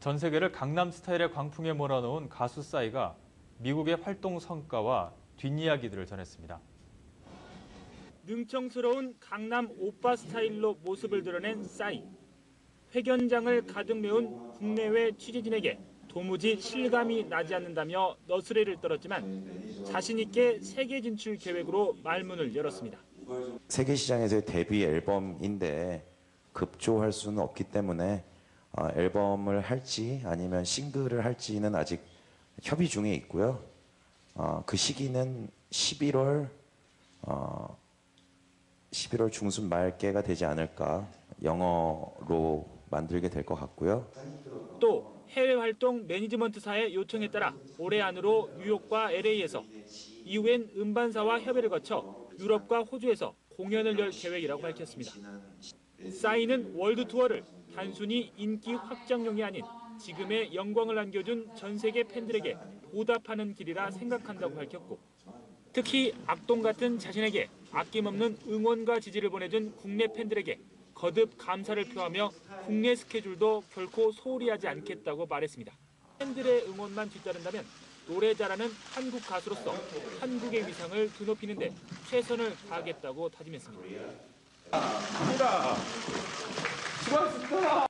전 세계를 강남 스타일의 광풍에 몰아넣은 가수 싸이가 미국의 활동 성과와 뒷이야기들을 전했습니다. 능청스러운 강남 오빠 스타일로 모습을 드러낸 싸이. 회견장을 가득 메운 국내외 취재진에게 도무지 실감이 나지 않는다며 너스레를 떨었지만 자신 있게 세계 진출 계획으로 말문을 열었습니다. 세계 시장에서의 데뷔 앨범인데 급조할 수는 없기 때문에 어, 앨범을 할지 아니면 싱글을 할지는 아직 협의 중에 있고요. 어, 그 시기는 11월 어, 11월 중순 말께가 되지 않을까 영어로 만들게 될 것 같고요. 또 해외 활동 매니지먼트사의 요청에 따라 올해 안으로 뉴욕과 LA에서 이후엔 음반사와 협의를 거쳐 유럽과 호주에서 공연을 열 계획이라고 밝혔습니다. 싸이는 월드 투어를 단순히 인기 확장용이 아닌 지금의 영광을 안겨준 전 세계 팬들에게 보답하는 길이라 생각한다고 밝혔고 특히 악동 같은 자신에게 아낌없는 응원과 지지를 보내준 국내 팬들에게 거듭 감사를 표하며 국내 스케줄도 결코 소홀히 하지 않겠다고 말했습니다. 팬들의 응원만 뒤따른다면 노래 잘하는 한국 가수로서 한국의 위상을 드높이는데 최선을 다하겠다고 다짐했습니다.